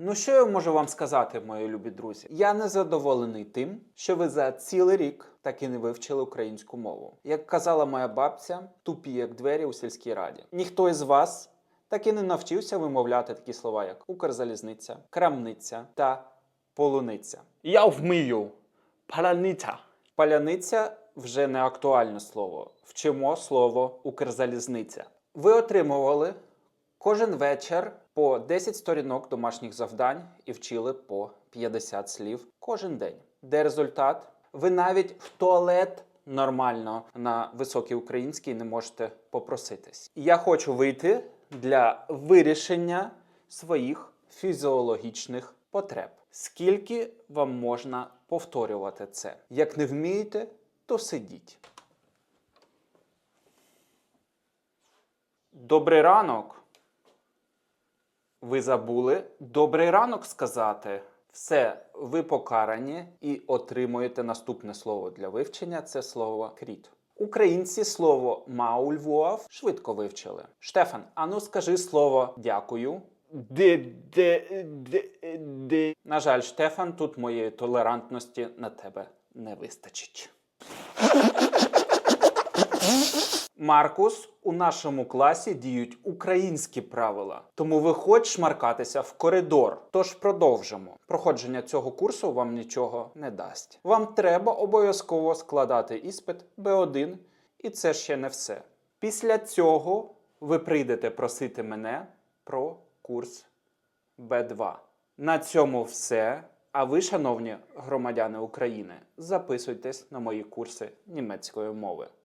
Ну що я можу вам сказати, мої любі друзі? Я не задоволений тим, що ви за цілий рік так і не вивчили українську мову. Як казала моя бабця, тупі як двері у сільській раді. Ніхто із вас так і не навчився вимовляти такі слова, як Укрзалізниця, крамниця та полуниця. Я вмію. Паляниця. Паляниця вже не актуальне слово. Вчимо слово Укрзалізниця. Ви отримували кожен вечір по 10 сторінок домашніх завдань і вчили по 50 слів кожен день. Де результат? Ви навіть в туалет нормально на високій українській не можете попроситись. Я хочу вийти для вирішення своїх фізіологічних потреб. Скільки вам можна повторювати це? Як не вмієте, то сидіть. Добрий ранок. Ви забули добрий ранок сказати. Все, ви покарані і отримуєте наступне слово для вивчення це слово кріт. Українці слово маульвуав швидко вивчили. Штефан, ану скажи слово дякую. Де, де, де, де. На жаль, Штефан, тут моєї толерантності на тебе не вистачить. Маркус, у нашому класі діють українські правила, тому ви виходь шмаркатися в коридор. Тож продовжимо. Проходження цього курсу вам нічого не дасть. Вам треба обов'язково складати іспит Б1, і це ще не все. Після цього ви прийдете просити мене про курс Б2. На цьому все. А ви, шановні громадяни України, записуйтесь на мої курси німецької мови.